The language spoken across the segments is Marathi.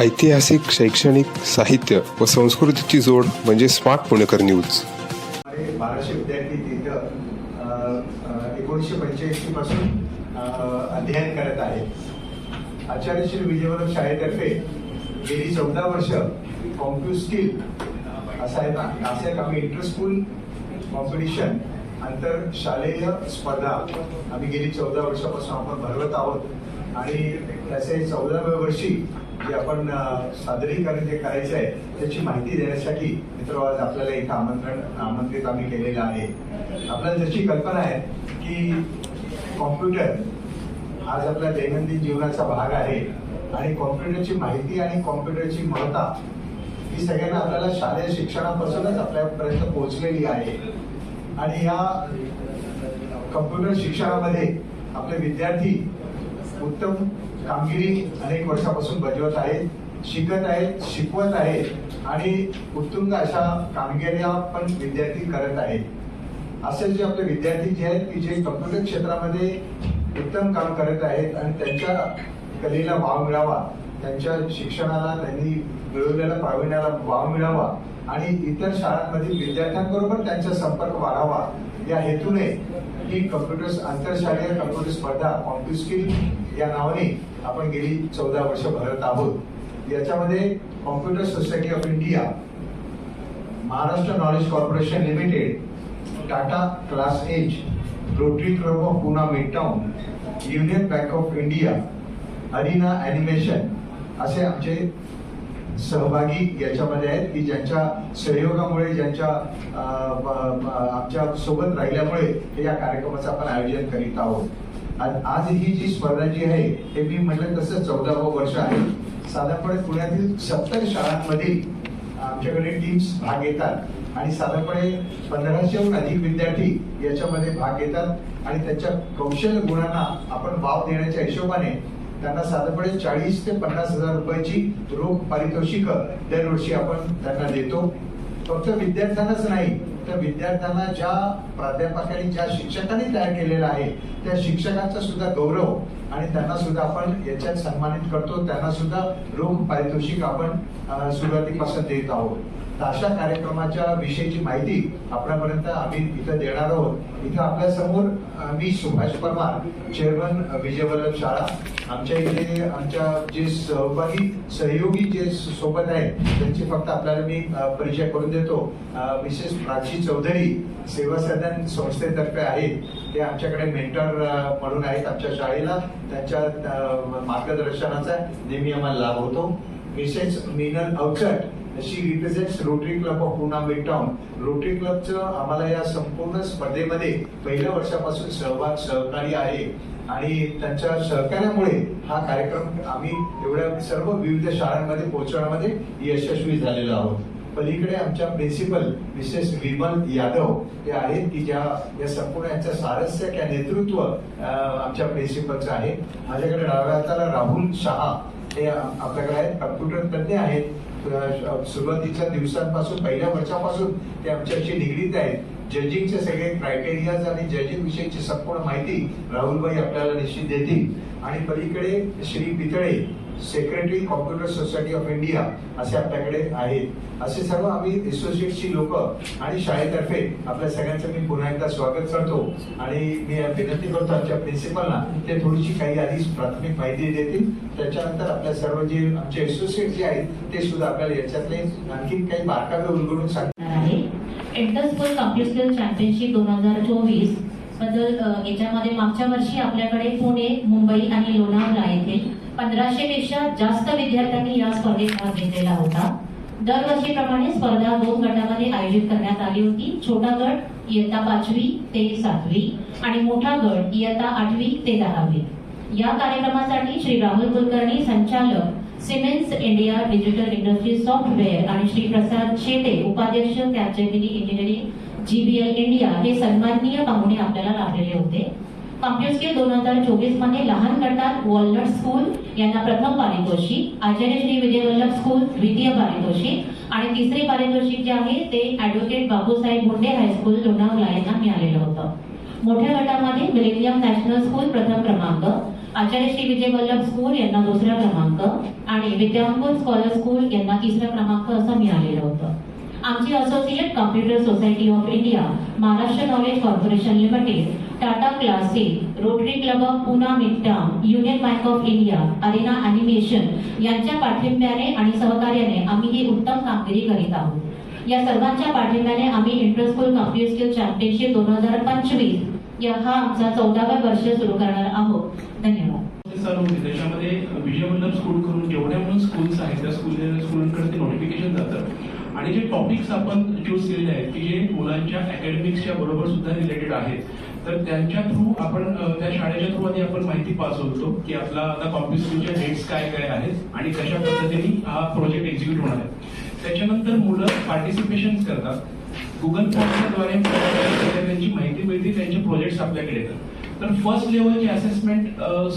ऐतिहासिक शैक्षणिक साहित्य व संस्कृतीची जोड म्हणजे स्मार्ट पुणेकर न्यूज. बाराशे विद्यार्थी तिथं एकोणीसशे पंच्याऐंशी पासून अध्ययन करत आहेत. आचार्य श्री विजयवल्लभ शाळेतर्फे गेली चौदा वर्ष कॉम्प्यू स्किल असा आहे ना असं एक आम्ही इंटर स्कूल कॉम्पिटिशन आंतर शालेय स्पर्धा आम्ही गेली चौदा वर्षापासून आपण भरवत आहोत. आणि त्याचे चौदाव्या वर्षी जे आपण सादरीकरण जे करायचं आहे त्याची माहिती देण्यासाठी मित्र आज आपल्याला एक आमंत्रण आमंत्रित आम्ही केलेलं आहे. आपल्याला जशी कल्पना आहे की कॉम्प्युटर आज आपल्या दैनंदिन जीवनाचा भाग आहे आणि कॉम्प्युटरची माहिती आणि कॉम्प्युटरची महत्ता ही सगळ्यांना आपल्याला शालेय शिक्षणापासूनच आपल्यापर्यंत पोहोचलेली आहे. आणि या कम्प्युटर शिक्षणामध्ये आपले विद्यार्थी उत्तम कामगिरी अनेक वर्षापासून बजावत आहेत शिकत आहेत शिकवत आहेत आणि उत्तुंग अशा कामगिऱ्या पण विद्यार्थी करत आहेत असे जे आपले विद्यार्थी जे आहेत की जे कम्प्युटर क्षेत्रामध्ये उत्तम काम करत आहेत आणि त्यांच्या कलेला वाव मिळावा त्यांच्या शिक्षणाला त्यांनी मिळवलेल्या प्रावीण्याला वाव मिळावा आणि इतर शाळांमधील विद्यार्थ्यांबरोबर त्यांचा संपर्क वाढावा या हेतूने ही कम्प्युटर आंतरशालेय कम्प्युटर स्पर्धा कॉम्प्युस्किल या नावाने आपण गेली चौदा वर्ष भरत आहोत. याच्यामध्ये computer society of India Maharashtra knowledge corporation limited Tata class edge rotary club of Poona midtown union bank of India arena animation असे आमचे सहभागी याच्यामध्ये आहेत की ज्यांच्या सहयोगामुळे ज्यांच्या आमच्यासोबत राहिल्यामुळे या कार्यक्रमाचं आपण आयोजन करीत आहोत. आज आज ही जी स्पर्धा जी आहे हे मी म्हटलं तसं चौदावं वर्ष आहे. साधारणपणे पुण्यातील सत्तर शाळांमधील आमच्याकडे टीम्स भाग घेतात. आणि साधारणपणे पंधराशेहून अधिक विद्यार्थी याच्यामध्ये भाग घेतात. आणि त्यांच्या कौशल्य गुणांना आपण वाव देण्याच्या हिशोबाने त्यांना साधारणपणे चाळीस ते पन्नास हजार रुपयाची रोख पारितोषिक दरवर्षी आपण त्यांना देतो. फक्त विद्यार्थ्यांनाच नाही तर विद्यार्थ्यांना ज्या प्राध्यापकांनी ज्या शिक्षकांनी तयार केलेला आहे त्या शिक्षकांचा सुद्धा गौरव आणि त्यांना सुद्धा आपण याच्यात सन्मानित करतो. त्यांना सुद्धा रोख पारितोषिक आपण सुरुवातीपासून देत आहोत. तर अशा कार्यक्रमाच्या विषयीची माहिती आपल्यापर्यंत आम्ही इथं देणार आहोत. इथं आपल्यासमोर मी सुभाष परमार चेअरमन विजय वल्लभ शाळा. आमच्या इथे आमच्या जे सहभागी सहयोगी जे सोबत आहेत त्यांची फक्त आपल्याला मी परिचय करून देतो. विशेष प्राची चौधरी सेवा सदन संस्थेतर्फे आहेत. ते आमच्याकडे मेंटर म्हणून आहेत आमच्या शाळेला. त्यांच्या मार्गदर्शनाचा नेहमी आम्हाला लाभ होतो. Mrs Meenal Awachat she represent rotary club of Poona midtown rotary क्लबचं आम्हाला या संपूर्ण स्पर्धेमध्ये पहिल्या वर्षापासून सहभाग सहकारी आहे. आणि त्यांच्या सहकार्यामुळे हा कार्यक्रम आम्ही एवढ्या सर्व विविध शाळांमध्ये पोहोचवण्यामध्ये यशस्वी झालेलो आहोत. पलीकडे आमच्या प्रिन्सिपल मिसेस विमल यादव हे आहेत की ज्या या संपूर्ण यांचं सारस्य किंवा नेतृत्व आमच्या प्रिन्सिपलचं आहे. माझ्याकडे डाव्या हाताला राहुल शहा. हे आपल्याकडे कम्प्युटर तज्ञ आहेत. सुरुवातीच्या दिवसांपासून पहिल्या वर्षापासून ते आमच्याशी निगडीत आहेत. जजिंगचे सगळे क्रायटेरियाज आणि जजिंग विषयीची संपूर्ण माहिती राहुलभाई आपल्याला निश्चित देतील. आणि पलीकडे Shri Pitale secretary computer society of India असे आपल्याकडे आहेत. असे सर्व आम्ही एसोसिएटची लोक आणि शाळेतर्फे आपल्या सगळ्यांचं मी पुन्हा एकदा स्वागत करतो. आणि मी विनंती करतो आमच्या प्रिन्सिपलना ते थोडीशी काही आधी प्राथमिक माहिती देतील. त्याच्यानंतर आपल्या सर्व जे आमचे एसोसिएट जे आहेत ते सुद्धा आपल्याला याच्यातले आणखी काही बारकावे उलगडून सांग आहे. कॉम्प्युटर चॅम्पियनशिप दोन हजार चोवीसबद्दल याच्यामध्ये मागच्या वर्षी आपल्याकडे पुणे मुंबई आणि लोणावळा येथे पंधराशे पेक्षा जास्त विद्यार्थ्यांनी या स्पर्धेत भाग घेतलेला होता. दरवर्षीप्रमाणे स्पर्धा दोन गटामध्ये आयोजित करण्यात आली होती. छोटा गट इयत्ता पाचवी ते सातवी आणि मोठा गट इयत्ता आठवी ते दहावी. या कार्यक्रमासाठी श्री राहुल कुलकर्णी संचालक Siemens India digital industry software आणि श्री प्रसाद शेटे उपाध्यक्ष त्याचे इंजिनिअरिंग जीबीएल इंडिया हे सन्माननीय पाहुणे आपल्याला लाभलेले होते. कॉम्प्युटर दोन हजार चोवीसमध्ये लहान गटात वॉलनट स्कूल यांना प्रथम पारितोषिक आचार्य श्री विजय वल्लभ स्कूल द्वितीय पारितोषिक आणि तिसरे पारितोषिक जे आहे ते advocate Babusaheb Munde high school Lonavala यांना मिळालेलं होतं. मोठ्या गटामध्ये मिलेनियम नॅशनल स्कूल प्रथम क्रमांक आचार्य श्री विजय वल्लभ स्कूल यांना दुसरा क्रमांक आणि विद्यामंगल स्कॉलर स्कूल यांना तिसरा क्रमांक असं मिळालेलं होतं. आमची associate computer society of India Maharashtra knowledge corporation limited Tata classic rotary club of Poona midtown union bank of India arena animation यांच्या पाठिंब्याने आणि सहकार्याने आम्ही ही उत्तम कामगिरी करीत आहोत. या सर्वांच्या पाठिंब्याने आम्ही इंटरस्कूल कॉम्प्युटर स्किल चॅम्पियनशिप दोन हजार पंचवीस या हा आमचा चौदाव्या वर्ष सुरू करणार आहोत. धन्यवाद. चालू होते त्याच्यामध्ये विजय वल्लभ स्कूल करून जेवढ्या म्हणून स्कूल्स आहेत त्या स्कूल स्कूलांकडे ते नोटिफिकेशन जातं आणि जे टॉपिक्स आपण चूज केलेले आहेत की जे मुलांच्या अकॅडमिक्सच्या बरोबर सुद्धा रिलेटेड आहेत तर त्यांच्या थ्रू आपण त्या शाळेच्या थ्रू आधी आपण माहिती पास होतो की आपला आता कॉम्पिटिशनच्या डेट्स काय काय आहेत आणि कशा पद्धतीने हा प्रोजेक्ट एक्झिक्यूट होणार आहे. त्याच्यानंतर मुलं पार्टिसिपेशन करतात. गुगल फॉर्मच्याद्वारे त्यांची माहिती मिळते त्यांचे प्रोजेक्ट्स आपल्याकडे येतात. तर फर्स्ट लेवलची असेसमेंट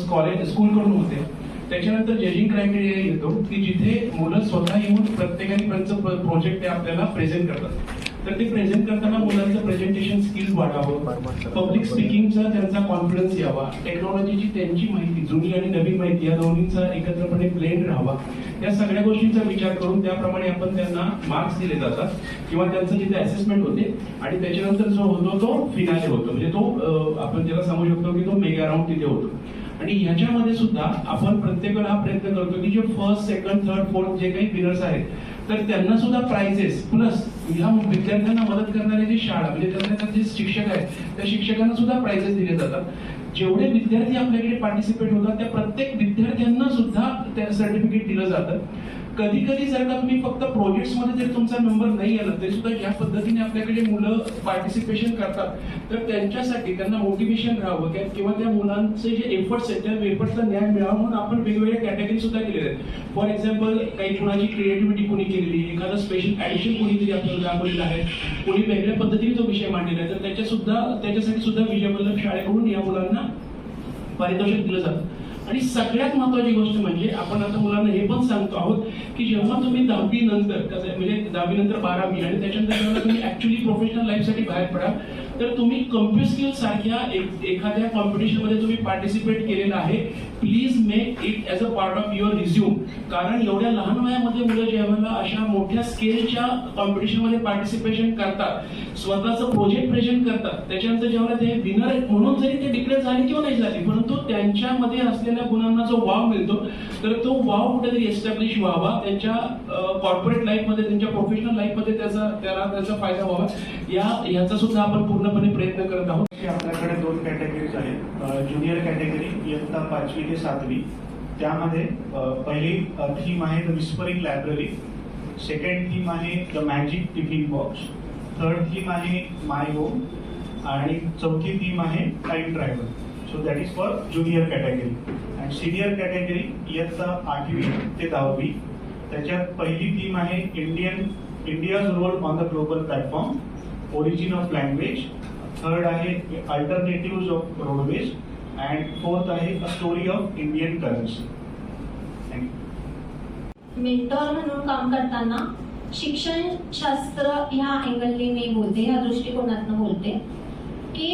कॉलेज स्कूलकडून होते. त्याच्यानंतर जजिंग क्रायटेरिया येतो की जिथे मुलं स्वतः येऊन प्रत्येकाने त्यांचं प्रोजेक्ट ते आपल्याला प्रेझेंट करतात. तर ते प्रेझेंट करताना मुलांचं प्रेझेंटेशन स्किल्स वाढावं. पब्लिक स्पीकिंगचा त्यांचा कॉन्फिडन्स यावा. टेक्नॉलॉजीची त्यांची माहिती जुनी आणि नवीन माहिती या दोन्हींचा एकत्रपणे प्लेन राहावा. या सगळ्या गोष्टींचा विचार करून त्याप्रमाणे आपण त्यांना मार्क्स दिले जातात किंवा त्यांचं जिथे असेसमेंट होते आणि त्याच्यानंतर जो होतो तो फिनाले होतो. म्हणजे तो आपण ज्याला सांगू शकतो की तो मेगा राऊंड तिथे होतो. आणि ह्याच्यामध्ये सुद्धा आपण प्रत्येकाला हा प्रयत्न करतो की जे फर्स्ट सेकंड थर्ड फोर्थ जे काही विनर्स आहेत तर त्यांना सुद्धा प्राइजेस प्लस ह्या विद्यार्थ्यांना मदत करणारे जे शाळा म्हणजे त्यांना जे शिक्षक आहेत त्या शिक्षकांना सुद्धा प्राइजेस दिले जातात. जेवढे विद्यार्थी आपल्याकडे पार्टिसिपेट होतात त्या प्रत्येक विद्यार्थ्यांना सुद्धा त्या सर्टिफिकेट दिलं जातं. कधी कधी जर का तुम्ही फक्त प्रोजेक्टमध्ये जर तुमचा नंबर नाही आला तरी सुद्धा ज्या पद्धतीने आपल्याकडे मुलं पार्टिसिपेशन करतात तर त्यांच्यासाठी त्यांना मोटिवेशन राहावं किंवा त्या मुलांचे जे एफर्ट्स आहेत त्या एफर्ट्सला न्याय मिळावा म्हणून आपण वेगवेगळ्या कॅटेगरी सुद्धा केलेल्या आहेत. फॉर एक्झाम्पल काही कुणाची क्रिएटिव्हिटी कोणी केलेली एखादं स्पेशल ॲडिशन कोणीतरी आपल्याला दाखवलेलं आहे कोणी वेगळ्या पद्धतीने तो विषय मांडलेला आहे तर त्याच्या सुद्धा त्याच्यासाठी सुद्धा विजय वल्लभ शाळेकडून या मुलांना पारितोषिक दिलं जातं. आणि सगळ्यात महत्वाची गोष्ट म्हणजे आपण आता मुलांना हे पण सांगतो आहोत की जेव्हा तुम्ही दहावी नंतर कसं आहे, म्हणजे दहावी नंतर बारावी आणि त्याच्यानंतर तुम्ही ऍक्च्युली प्रोफेशनल लाईफसाठी बाहेर पडा तर तुम्ही कम्प्युटर स्किल सारख्या एखाद्या कॉम्पिटिशनमध्ये तुम्ही पार्टिसिपेट केलेलं आहे. Please make it as a part of your resume कारण एवढ्या लहान वयामध्ये मुलं जेव्हा अशा मोठ्या स्केलच्या कॉम्पिटिशनमध्ये पार्टिसिपेशन करतात. स्वतःचं प्रोजेक्ट प्रेझेंट करतात. त्याच्यानंतर जेव्हा ते विनर म्हणून जरी ते डिक्लेअर झाले किंवा नाही झाले परंतु त्यांच्यामध्ये असलेल्या गुणांना जो वाव मिळतो तर तो वाव कुठेतरी एस्टॅब्लिश व्हावा. त्यांच्या कॉर्पोरेट लाईफमध्ये त्यांच्या प्रोफेशनल लाईफमध्ये त्याचा त्याला त्याचा फायदा व्हावा. या याचा सुद्धा आपण पूर्ण पूर्णपणे प्रयत्न करत आहोत की आपल्याकडे दोन कॅटेगरीज आहेत. ज्युनियर कॅटेगरी इयत्ता पाचवी ते सातवी. त्यामध्ये पहिली थीम आहे the whispering library second theme आहे the magic tiffin box third theme आहे माय होम आणि चौथी थीम आहे time travel so that is for junior category आणि सिनियर कॅटेगरी इयत्ता आठवी ते दहावी. त्याच्यात पहिली थीम आहे Indian India's role on the global platform origin of language third आहे alternative of roadways and fourth आहे a story of Indian currency mentor म्हणून काम करताना शिक्षण शास्त्र ह्या अँगलने मी बोलते ह्या दृष्टिकोनातून बोलते की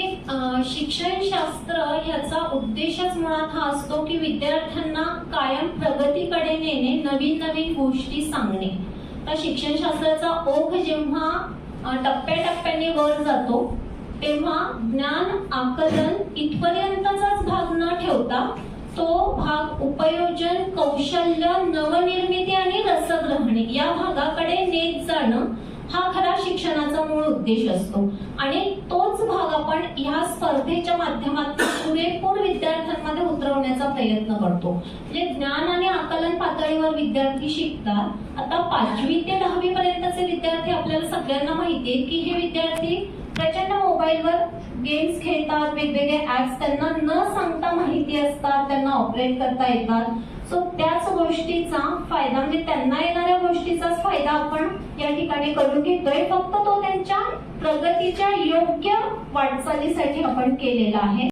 शिक्षण शास्त्र ह्याचा उद्देशच मुळात हा असतो की विद्यार्थ्यांना कायम प्रगतीकडे नेणे नवीन नवीन गोष्टी सांगणे. तर शिक्षणशास्त्राचा ओघ जेव्हा टप्प्याटप्प्याने वर जातो तेव्हा ज्ञान आकलन इथपर्यंतचाच भाग न ठेवता तो भाग उपयोजन कौशल्य नवनिर्मिती आणि रसग्रहणे या भागाकडे नेत जाणं हा खरा शिक्षणाचा मूळ उद्देश असतो. आणि तोच भाग आपण ह्या स्पर्धेच्या माध्यमातून पुरेपूर विद्यार्थ्यांमध्ये उतरवण्याचा प्रयत्न करतो. म्हणजे ज्ञान आणि आकलन पातळीवर विद्यार्थी शिकतात. आता पाचवी ते दहावी पर्यंतचे विद्यार्थी आपल्याला सगळ्यांना माहिती आहे की हे विद्यार्थी प्रचंड मोबाईलवर गेम्स खेळतात वेगवेगळे ऍप्स त्यांना न सांगता माहिती असतात त्यांना ऑपरेट करता येतात. सो त्याच गोष्टीचा फायदा म्हणजे त्यांना येणाऱ्या गोष्टीचाच फायदा आपण या ठिकाणी करून घेतोय. फक्त तो त्यांच्या प्रगतीच्या योग्य वाटचालीसाठी आपण केलेला आहे.